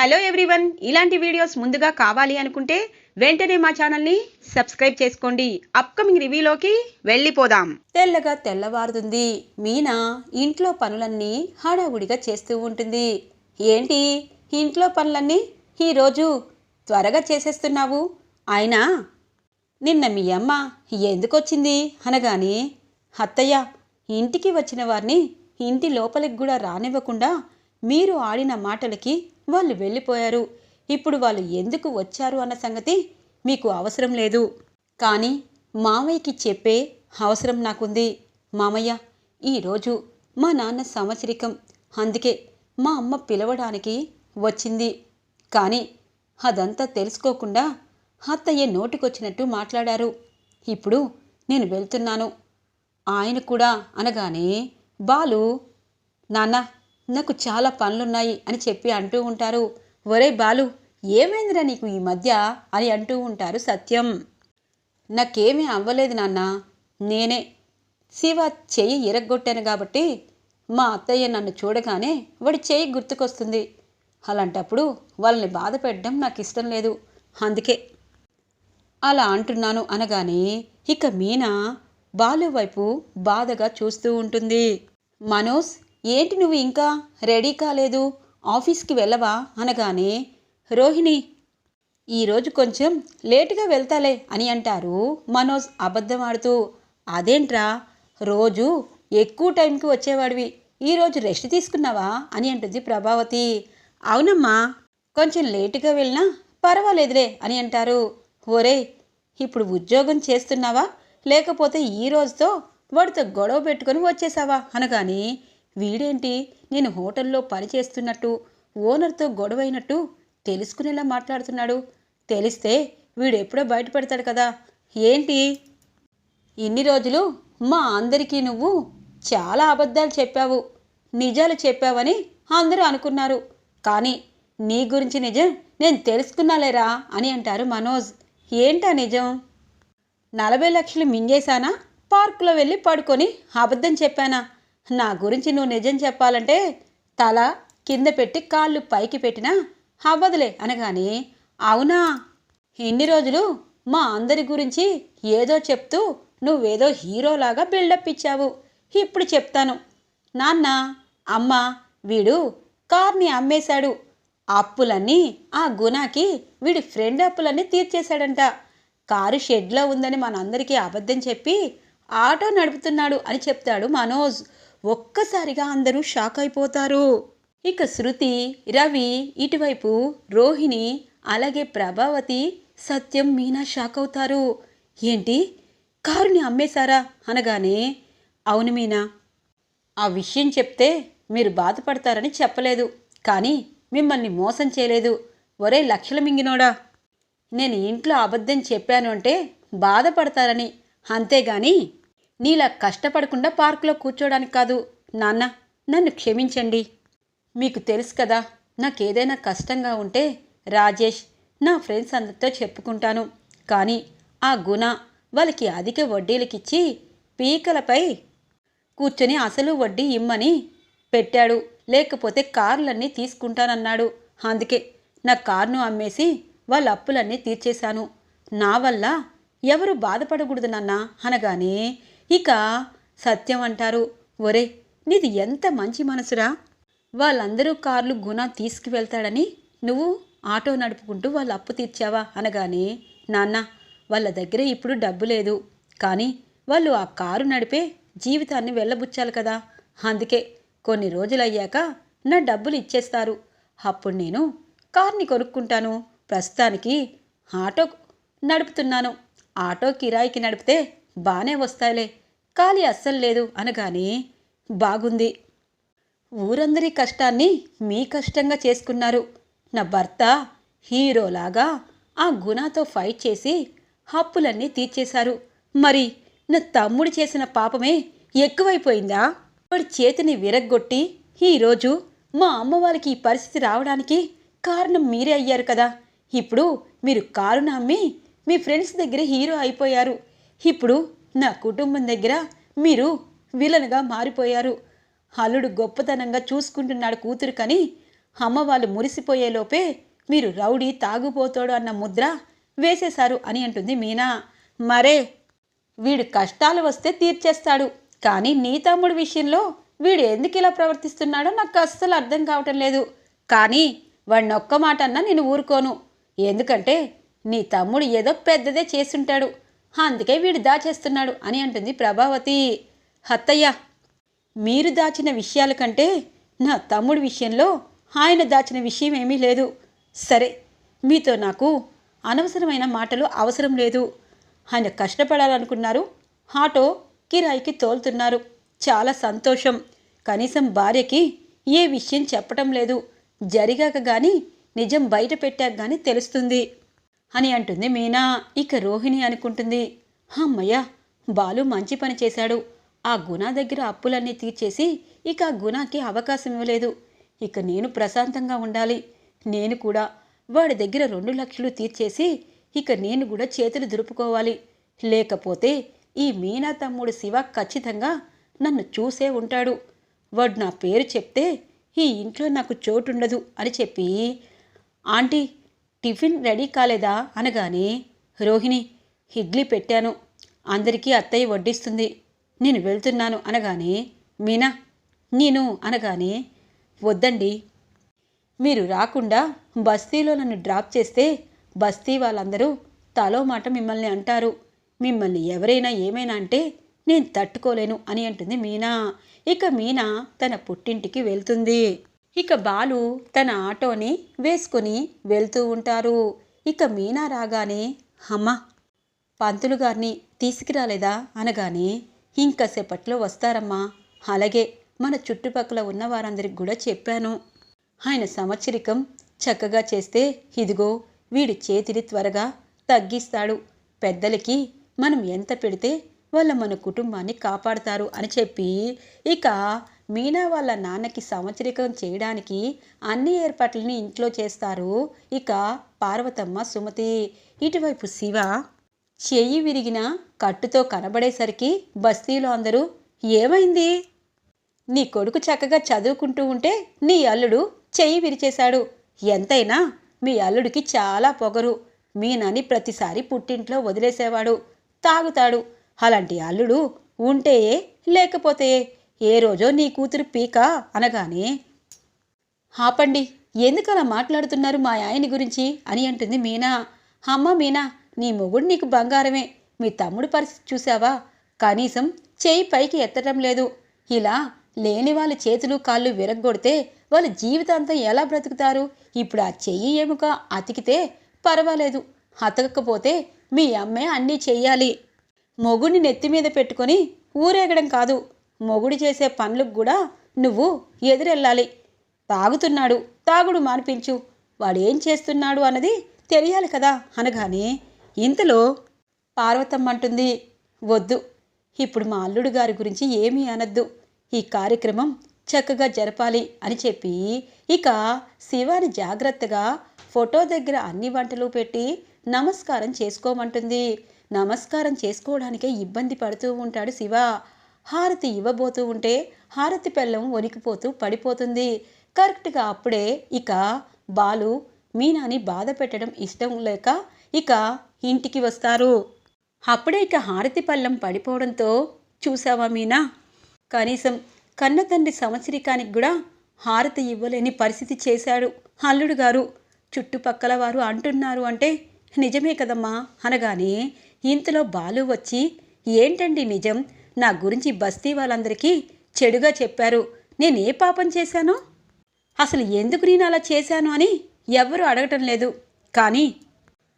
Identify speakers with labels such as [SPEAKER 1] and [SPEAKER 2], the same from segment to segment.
[SPEAKER 1] Hello everyone ఇలాంటి videos ముందుగా కావాలి అనుకుంటే వెంటనే మా ఛానల్ని సబ్స్క్రైబ్ చేసుకోండి. అప్కమింగ్ రివ్యూలోకి వెళ్ళిపోదాం. తెల్లగా తెల్లవారుతుంది. మీనా ఇంట్లో పనులన్నీ హడావుడిగా చేస్తూ ఉంటుంది. ఏంటి? ఇంట్లో పనులన్నీ ఈరోజు త్వరగా చేసేస్తున్నావు? అయినా? నిన్న మీ అమ్మ ఎందుకొచ్చింది అనగానే అత్తయ్య ఇంటికి వచ్చిన వారిని ఇంటి లోపలికి కూడా రానివ్వకుండా మీరు ఆడిన మాటలకి వాళ్ళు వెళ్ళిపోయారు. ఇప్పుడు వాళ్ళు ఎందుకు వచ్చారు అన్న సంగతి మీకు అవసరం లేదు. కానీ మామయ్యకి చెప్పే అవసరం నాకుంది. మామయ్య ఈరోజు మా నాన్న సంవత్సరికం. అందుకే మా అమ్మ పిలవడానికి వచ్చింది. కానీ అదంతా తెలుసుకోకుండా అత్తయ్య నోటికొచ్చినట్టు మాట్లాడారు. ఇప్పుడు నేను వెళ్తున్నాను. ఆయన కూడా అనగానే బాలు నాన్న నాకు చాలా పనులున్నాయి అని చెప్పి అంటూ ఉంటారు. ఒరే బాలు ఏమైందిరా నీకు ఈ మధ్య? అని అంటూ ఉంటారు సత్యం. నాకేమీ అవ్వలేదు నాన్న. నేనే. శివ చెయ్యి ఇరగ్గొట్టాను కాబట్టి మా అత్తయ్య నన్ను చూడగానే వాడి చెయ్యి గుర్తుకొస్తుంది. అలాంటప్పుడు వాళ్ళని బాధ పెట్టడం నాకు ఇష్టం లేదు. అందుకే. అలా అంటున్నాను అనగానే ఇక మీనా బాలు వైపు బాధగా చూస్తూ ఉంటుంది. మనోజ్ ఏంటి నువ్వు ఇంకా రెడీ కాలేదు? ఆఫీస్కి వెళ్ళవా? అనగానే రోహిణి ఈరోజు కొంచెం లేటుగా వెళ్తాలే అని అంటారు మనోజ్ అబద్ధం ఆడుతూ అదేంట్రా? రోజు ఎక్కువ టైంకి వచ్చేవాడివి. ఈరోజు రెస్ట్ తీసుకున్నావా? అని అంటుంది ప్రభావతి. అవునమ్మా కొంచెం లేటుగా వెళ్ళినా పర్వాలేదులే అని అంటారు. ఒరే ఇప్పుడు ఉద్యోగం చేస్తున్నావా? లేకపోతే ఈ రోజుతో వాడితో గొడవ పెట్టుకొని వచ్చేసావా? అనగానే వీడేంటి? నేను హోటల్లో పని చేస్తున్నట్టు ఓనర్తో గొడవైనట్టు తెలుసుకునేలా మాట్లాడుతున్నాడు. తెలిస్తే వీడెప్పుడో బయటపడతాడు కదా. ఏంటి? ఇన్ని రోజులు మా అందరికీ నువ్వు చాలా అబద్ధాలు చెప్పావు నిజాలు చెప్పావని అందరూ అనుకున్నారు. కానీ నీ గురించి నిజం నేను తెలుసుకున్నాలేరా అని అంటారు మనోజ్. ఏంటా నిజం? నలభై లక్షలు మింగేశానా? పార్కులో వెళ్ళి పడుకొని అబద్ధం చెప్పానా? నా గురించి నువ్వు నిజం చెప్పాలంటే తల కింద పెట్టి కాళ్ళు పైకి పెట్టినా అవ్వదులే అనగానే అవునా? ఇన్ని రోజులు మా అందరి గురించి ఏదో చెప్తూ నువ్వేదో హీరోలాగా బిల్డప్ ఇచ్చావు. ఇప్పుడు చెప్తాను. నాన్న అమ్మ వీడు కార్ని అమ్మేశాడు. అప్పులన్నీ ఆ గుణాకి వీడి ఫ్రెండ్ అప్పులన్నీ తీర్చేశాడంట. కారు షెడ్లో ఉందని మనందరికీ అబద్ధం చెప్పి ఆటో నడుపుతున్నాడు అని చెప్తాడు మనోజ్. ఒక్కసారిగా అందరూ షాక్ అయిపోతారు. ఇక శృతి రవి ఇటువైపు రోహిణి అలాగే ప్రభావతి సత్యం మీనా షాక్ అవుతారు. ఏంటి? కారుని అమ్మేశారా? అనగానే అవును మీనా. ఆ విషయం చెప్తే మీరు బాధపడతారని చెప్పలేదు. కానీ మిమ్మల్ని మోసం చేయలేదు. ఒరే లక్షల మింగినోడా. నేను ఇంట్లో అబద్ధం చెప్పాను అంటే బాధపడతారని. అంతేగాని నీలా కష్టపడకుండా పార్కులో కూర్చోడానికి కాదు. నాన్న నన్ను క్షమించండి. మీకు తెలుసు కదా నాకేదైనా కష్టంగా ఉంటే రాజేష్ నా ఫ్రెండ్స్ అందరితో చెప్పుకుంటాను. కానీ ఆ గుణ వాళ్ళకి అధిక వడ్డీలకిచ్చి పీకలపై కూర్చొని అసలు వడ్డీ ఇమ్మని పెట్టాడు. లేకపోతే కార్లన్నీ తీసుకుంటానన్నాడు. అందుకే నా కార్ను అమ్మేసి వాళ్ళ అప్పులన్నీ తీర్చేశాను. నా వల్ల ఎవరు బాధపడకూడదు నాన్న అనగానే ఇక సత్యం అంటారు. ఒరే నీది ఎంత మంచి మనసురా. వాళ్ళందరూ కార్లు గుణ తీసుకువెళ్తాడని నువ్వు ఆటో నడుపుకుంటూ వాళ్ళు అప్పు తీర్చావా అనగానే నాన్న వాళ్ళ దగ్గర ఇప్పుడు డబ్బు లేదు. కానీ వాళ్ళు ఆ కారు నడిపే జీవితాన్ని వెళ్ళబుచ్చాలి కదా. అందుకే కొన్ని రోజులయ్యాక నా డబ్బులు ఇచ్చేస్తారు. అప్పుడు నేను కార్ని కొనుక్కుంటాను. ప్రస్తుతానికి ఆటో నడుపుతున్నాను. ఆటో కిరాయికి నడిపితే బాగానే వస్తాయిలే. ఖాళీ అస్సలు లేదు అనగానే బాగుంది. ఊరందరి కష్టాన్ని మీ కష్టంగా చేసుకున్నారు. నా భర్త హీరోలాగా ఆ గుణాతో ఫైట్ చేసి హప్పులన్నీ తీర్చేశారు. మరి నా తమ్ముడు చేసిన పాపమే ఎక్కువైపోయిందా? వాడి చేతిని విరగ్గొట్టి ఈరోజు మా అమ్మవారికి ఈ పరిస్థితి రావడానికి కారణం మీరే అయ్యారు కదా. ఇప్పుడు మీరు కారు అమ్మి మీ ఫ్రెండ్స్ దగ్గర హీరో అయిపోయారు. ఇప్పుడు నా కుటుంబం దగ్గర మీరు విలన్గా మారిపోయారు. అల్లుడు గొప్పతనంగా చూసుకుంటున్నాడు కూతురు కానీ అమ్మ వాళ్ళు మురిసిపోయేలోపే మీరు రౌడీ తాగుపోతాడు అన్న ముద్ర వేసేశారు అని అంటుంది మీనా. మరే వీడు కష్టాలు వస్తే తీర్చేస్తాడు. కానీ నీ తమ్ముడు విషయంలో వీడు ఎందుకు ఇలా ప్రవర్తిస్తున్నాడో నాకు అస్సలు అర్థం కావటం లేదు. కానీ వాడిని ఒక్క మాట అన్నా నేను ఊరుకోను. ఎందుకంటే నీ తమ్ముడు ఏదో పెద్దదే చేసుంటాడు. అందుకే వీడు దాచేస్తున్నాడు అని అంటుంది ప్రభావతి. హత్తయ్య మీరు దాచిన విషయాల కంటే నా తమ్ముడి విషయంలో ఆయన దాచిన విషయం ఏమీ లేదు. సరే మీతో నాకు అనవసరమైన మాటలు అవసరం లేదు. ఆయన కష్టపడాలనుకున్నారు. ఆటో కిరాయికి తోలుతున్నారు. చాలా సంతోషం. కనీసం భార్యకి ఏ విషయం చెప్పటం లేదు. జరిగాక కానీ నిజం బయట పెట్టాక కానీ తెలుస్తుంది. అని అంటుంది మీనా. ఇక రోహిణి అనుకుంటుంది అమ్మయ్య బాలు మంచి పని చేశాడు. ఆ గుణ దగ్గర అప్పులన్నీ తీర్చేసి ఇక ఆ గుణాకి అవకాశం ఇవ్వలేదు. ఇక నేను ప్రశాంతంగా ఉండాలి. నేను కూడా వాడి దగ్గర రెండు లక్షలు తీర్చేసి ఇక నేను కూడా చేతులు దులుపుకోవాలి లేకపోతే ఈ మీనా తమ్ముడు శివ ఖచ్చితంగా నన్ను చూసే ఉంటాడు. వాడు నా పేరు చెప్తే ఈ ఇంట్లో నాకు చోటుండదు అని చెప్పి ఆంటీ టిఫిన్ రెడీ కాలేదా? అనగానే రోహిణి ఇడ్లీ పెట్టాను. అందరికీ అత్తయ్య వడ్డిస్తుంది. నేను వెళ్తున్నాను అనగానే మీనా నేను అనగానే వద్దండి. మీరు రాకుండా బస్తీలో నన్ను డ్రాప్ చేస్తే బస్తీ వాళ్ళందరూ తలో మాట మిమ్మల్ని అంటారు. మిమ్మల్ని ఎవరైనా ఏమైనా అంటే నేను తట్టుకోలేను అని అంటుంది మీనా. ఇక మీనా తన పుట్టింటికి వెళ్తుంది. ఇక బాలు తన ఆటోని వేసుకుని వెళ్తూ ఉంటారు. ఇక మీనా రాగానే అమ్మ పంతులు గారిని తీసుకురాలేదా? అనగానే ఇంకసేపట్లో వస్తారమ్మా. అలాగే మన చుట్టుపక్కల ఉన్న వారందరికి కూడా చెప్పాను. ఆయన సంవత్సరికం చక్కగా చేస్తే ఇదిగో వీడి చేతిని త్వరగా తగ్గిస్తాడు. పెద్దలకి మనం ఎంత పెడితే వాళ్ళ మన కుటుంబాన్ని కాపాడతారు అని చెప్పి ఇక మీనా వాళ్ళ నాన్నకి సంవత్సరికం చేయడానికి అన్ని ఏర్పాట్లని ఇంట్లో చేస్తారు. ఇక పార్వతమ్మ సుమతి ఇటువైపు శివ చెయ్యి విరిగిన కట్టుతో కనబడేసరికి బస్తీలో అందరూ ఏమైంది? నీ కొడుకు చక్కగా చదువుకుంటూ ఉంటే నీ అల్లుడు చెయ్యి విరిచేశాడు. ఎంతైనా మీ అల్లుడికి చాలా పొగరు. మీ నాని ప్రతిసారి పుట్టింట్లో వదిలేసేవాడు. తాగుతాడు. అలాంటి అల్లుడు ఉంటే లేకపోతే ఏ రోజో నీ కూతురు పీక అనగానే ఆపండి ఎందుకలా మాట్లాడుతున్నారు మా ఆయన గురించి? అని అంటుంది మీనా. అమ్మ మీనా నీ మొగుడు నీకు బంగారమే. మీ తమ్ముడు పరిస్థితి చూసావా కనీసం చేయి పైకి ఎత్తడం లేదు. ఇలా లేని వాళ్ళ చేతులు కాళ్ళు విరగ్గొడితే వాళ్ళ జీవితాంతం ఎలా బ్రతుకుతారు? ఇప్పుడు ఆ చెయ్యి ఎముక అతికితే పర్వాలేదు. అతకకపోతే మీ అమ్మే అన్నీ చెయ్యాలి. మొగుడిని నెత్తి మీద పెట్టుకొని ఊరేగడం కాదు. మొగుడు చేసే పనులకు కూడా నువ్వు ఎదురెళ్ళాలి. తాగుతున్నాడు తాగుడు మానిపించు. వాడేం చేస్తున్నాడు అన్నది తెలియాలి కదా అనగానే ఇంతలో పార్వతమ్మ అంటుంది వద్దు ఇప్పుడు మా అల్లుడు గారి గురించి ఏమీ అనద్దు. ఈ కార్యక్రమం చక్కగా జరపాలి అని చెప్పి ఇక శివాని జాగ్రత్తగా ఫోటో దగ్గర అన్ని వంటలు పెట్టి నమస్కారం చేసుకోమంటుంది. నమస్కారం చేసుకోవడానికే ఇబ్బంది పడుతూ ఉంటాడు శివ. హారతి ఇవ్వబోతూ ఉంటే హారతి పెళ్ళం వణికిపోతూ పడిపోతుంది. కరెక్ట్గా అప్పుడే ఇక బాలు మీనాని బాధ పెట్టడం ఇష్టం లేక ఇక ఇంటికి వస్తారు. అప్పుడే ఇక హారతి పళ్ళం పడిపోవడంతో చూసావా మీనా? కనీసం కన్న తండ్రి సంవత్సరికానికి కూడా హారతి ఇవ్వలేని పరిస్థితి చేశాడు అల్లుడు గారు. చుట్టుపక్కల వారు అంటున్నారు అంటే నిజమే కదమ్మా అనగానే ఇంతలో బాలు వచ్చి ఏంటండి నిజం? నా గురించి బస్తీ వాళ్ళందరికీ చెడుగా చెప్పారు. నేనే పాపం చేశాను? అసలు ఎందుకు నేను అలా చేశాను అని ఎవరూ అడగటం లేదు. కానీ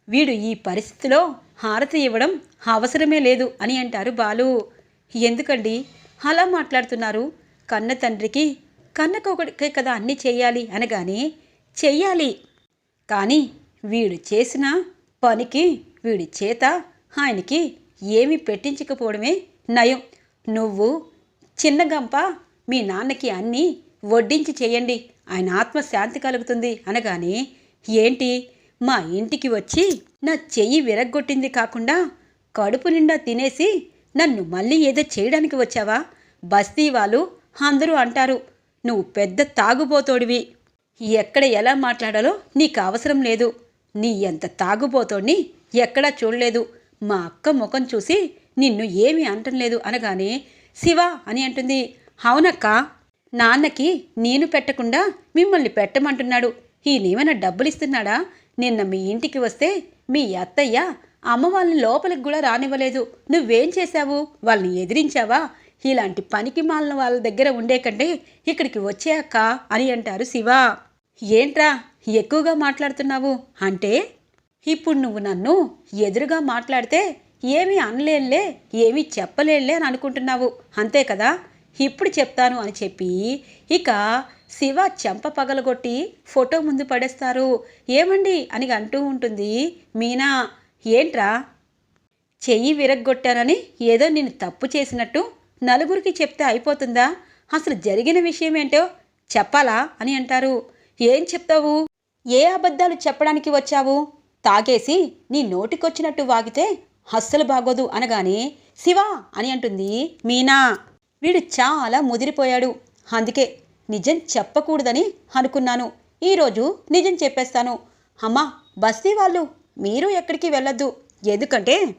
[SPEAKER 1] వీడు ఈ పరిస్థితిలో హారతి ఇవ్వడం అవసరమే లేదు అని అంటారు బాలు. ఎందుకండి? అలా మాట్లాడుతున్నారు. కన్న తండ్రికి కన్నకొకటికే కదా అన్నీ చేయాలి అనగానే చెయ్యాలి. కానీ వీడు చేసిన పనికి వీడి చేత ఆయనకి ఏమీ పెట్టించకపోవడమే నయం. నువ్వు చిన్నగంప మీ నాన్నకి అన్నీ వడ్డించి చేయండి. ఆయన ఆత్మశాంతి కలుగుతుంది అనగానే ఏంటి? మా ఇంటికి వచ్చి నా చెయ్యి విరగ్గొట్టింది కాకుండా కడుపు నిండా తినేసి నన్ను మళ్ళీ ఏదో చేయడానికి వచ్చావా? బస్తీ వాళ్ళు అందరూ అంటారు నువ్వు పెద్ద తాగుబోతోడివి. ఎక్కడ ఎలా మాట్లాడాలో నీకు అవసరం లేదు. నీ ఎంత తాగుబోతోడిని ఎక్కడా చూడలేదు. మా అక్క ముఖం చూసి నిన్ను ఏమీ అంటం లేదు అనగానే శివ అని అంటుంది. అవునక్క నాన్నకి నేను పెట్టకుండా మిమ్మల్ని పెట్టమంటున్నాడు. ఈయనేమైనా డబ్బులు ఇస్తున్నాడా నిన్న మీ ఇంటికి వస్తే మీ అత్తయ్య అమ్మ వాళ్ళని లోపలికి కూడా రానివ్వలేదు. నువ్వేం చేశావు? వాళ్ళని ఎదిరించావా? ఇలాంటి పనికి మాలిన వాళ్ళ దగ్గర ఉండే కంటే ఇక్కడికి వచ్చాక అని అంటారు శివ. ఏంట్రా ఎక్కువగా మాట్లాడుతున్నావు? అంటే? ఇప్పుడు నువ్వు నన్ను ఎదురుగా మాట్లాడితే ఏమీ అనలేనులే ఏమీ చెప్పలేనులే అని అనుకుంటున్నావు. అంతే కదా? ఇప్పుడు చెప్తాను అని చెప్పి ఇక శివ చెంప పగలగొట్టి ఫోటో ముందు పడేస్తారు. ఏమండి? అని అంటూ ఉంటుంది. మీనా ఏంట్రా? చెయ్యి విరగ్గొట్టానని ఏదో నేను తప్పు చేసినట్టు నలుగురికి చెప్తే అయిపోతుందా? అసలు జరిగిన విషయం ఏంటో చెప్పాలా అని అంటారు. ఏం చెప్తావు? ఏ అబద్ధాలు చెప్పడానికి వచ్చావు? తాగేసి నీ నోటికొచ్చినట్టు వాగితే అస్సలు బాగోదు అనగానే శివ అని అంటుంది మీనా. వీడు చాలా ముదిరిపోయాడు. అందుకే నిజం చెప్పకూడదని అనుకున్నాను. ఈరోజు నిజం చెప్పేస్తాను. అమ్మా బస్తీ వాళ్ళు మీరు ఎక్కడికి వెళ్ళొద్దు. ఎందుకంటే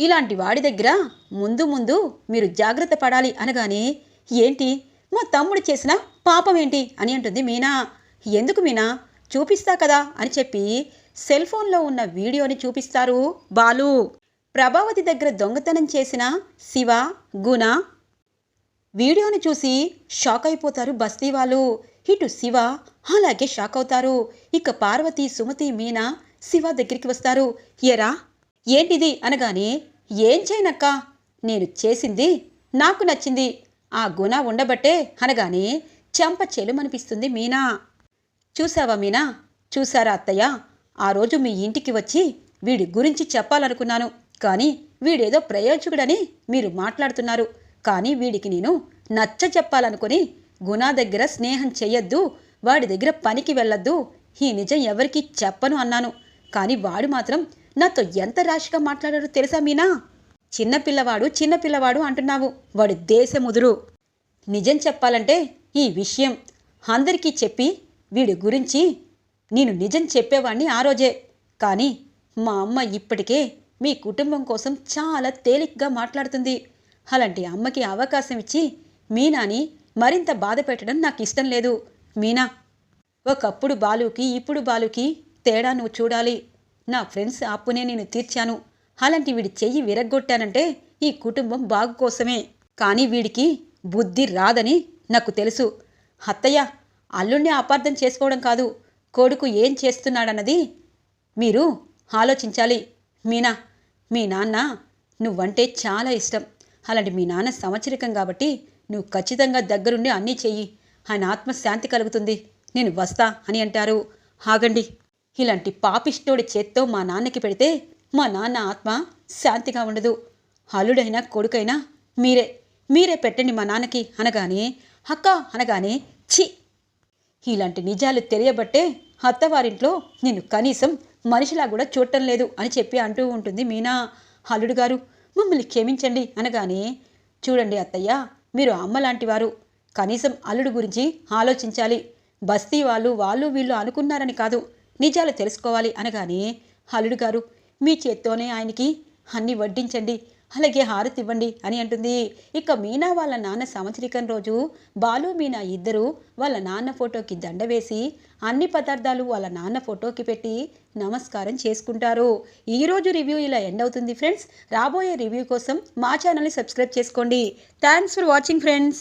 [SPEAKER 1] ఇలాంటి వాడి దగ్గర ముందు ముందు మీరు జాగ్రత్త పడాలి అనగానే ఏంటి? మా తమ్ముడు చేసిన పాపం ఏంటి? అని అంటుంది మీనా. ఎందుకు మీనా? చూపిస్తా కదా అని చెప్పి సెల్ ఫోన్లో ఉన్న వీడియోని చూపిస్తారు బాలు. ప్రభావతి దగ్గర దొంగతనం చేసిన శివ గుణ వీడియోని చూసి షాక్ అయిపోతారు బస్తీ వాళ్ళు. ఇటు శివ అలాగే షాక్ అవుతారు. ఇక పార్వతి సుమతి మీనా శివ దగ్గరికి వస్తారు. ఎరా ఏంటిది అనగానే ఏం చేయనక్క? నేను చేసింది నాకు నచ్చింది. ఆ గుణ ఉండబట్టే అనగానే చెంప చెలుమనిపిస్తుంది మీనా. చూసావా మీనా? చూసారా అత్తయ్య? ఆ రోజు మీ ఇంటికి వచ్చి వీడి గురించి చెప్పాలనుకున్నాను. కానీ వీడేదో ప్రయోజకుడని మీరు మాట్లాడుతున్నారు. కానీ వీడికి నేను నచ్చ చెప్పాలనుకుని గుణా దగ్గర స్నేహం చెయ్యొద్దు వాడి దగ్గర పనికి వెళ్ళొద్దు. ఈ నిజం ఎవరికీ చెప్పను అన్నాను. కానీ వాడు మాత్రం నాతో ఎంత రాశిగా మాట్లాడారో తెలుసా మీనా? చిన్నపిల్లవాడు చిన్నపిల్లవాడు అంటున్నావు. వాడు దేశముదురు. నిజం చెప్పాలంటే ఈ విషయం అందరికీ చెప్పి వీడి గురించి నేను నిజం చెప్పేవాణ్ణి ఆ రోజే. కానీ మా అమ్మ ఇప్పటికే మీ కుటుంబం కోసం చాలా తేలిగ్గా మాట్లాడుతుంది. అలాంటి అమ్మకి అవకాశం ఇచ్చి మీనాని మరింత బాధ పెట్టడం నాకు ఇష్టం లేదు. మీనా ఒకప్పుడు బాలుకి ఇప్పుడు బాలుకి తేడా నువ్వు చూడాలి. నా ఫ్రెండ్స్ అప్పునే నేను తీర్చాను. అలాంటి వీడి చెయ్యి విరగ్గొట్టానంటే ఈ కుటుంబం బాగు కోసమే. కానీ వీడికి బుద్ధి రాదని నాకు తెలుసు. అత్తయ్య అల్లుణ్ణి అపార్థం చేసుకోవడం కాదు. కొడుకు ఏం చేస్తున్నాడన్నది మీరు ఆలోచించాలి. మీనా మీ నాన్న నువ్వంటే చాలా ఇష్టం. అలాంటి మీ నాన్న సంవత్సరికం కాబట్టి నువ్వు ఖచ్చితంగా దగ్గరుండి అన్నీ చెయ్యి. ఆయన ఆత్మశాంతి కలుగుతుంది. నేను వస్తా అని అంటారు. ఆగండి. ఇలాంటి పాపిష్టోడి చేత్తో మా నాన్నకి పెడితే మా నాన్న ఆత్మ శాంతిగా ఉండదు. అల్లుడైనా కొడుకైనా మీరే. మీరే పెట్టండి మా నాన్నకి అనగానే అక్క అనగానే ఛీ! ఇలాంటి నిజాలు తెలియబట్టే అత్తవారింట్లో నేను కనీసం మనిషిలా కూడా చూడటం లేదు అని చెప్పి అంటూ ఉంటుంది మీనా. అల్లుడు గారు మమ్మల్ని క్షమించండి అనగానే చూడండి అత్తయ్య మీరు అమ్మ లాంటివారు కనీసం అల్లుడు గురించి ఆలోచించాలి. బస్తీ వాళ్ళు వాళ్ళు వీళ్ళు అనుకున్నారని కాదు. నిజాలు తెలుసుకోవాలి అనగానే అల్లుడు గారు మీ చేత్తోనే ఆయనకి అన్ని వడ్డించండి. అలాగే హారతి ఇవ్వండి అని అంటుంది. ఇక మీనా వాళ్ళ నాన్న సంవత్సరికం రోజు బాలు మీనా ఇద్దరు వాళ్ళ నాన్న ఫోటోకి దండ వేసి అన్ని పదార్థాలు వాళ్ళ నాన్న ఫోటోకి పెట్టి నమస్కారం చేసుకుంటారు. ఈరోజు రివ్యూ ఇలా ఎండ్ అవుతుంది ఫ్రెండ్స్. రాబోయే రివ్యూ కోసం మా ఛానల్ని సబ్స్క్రైబ్ చేసుకోండి. Thanks for watching friends.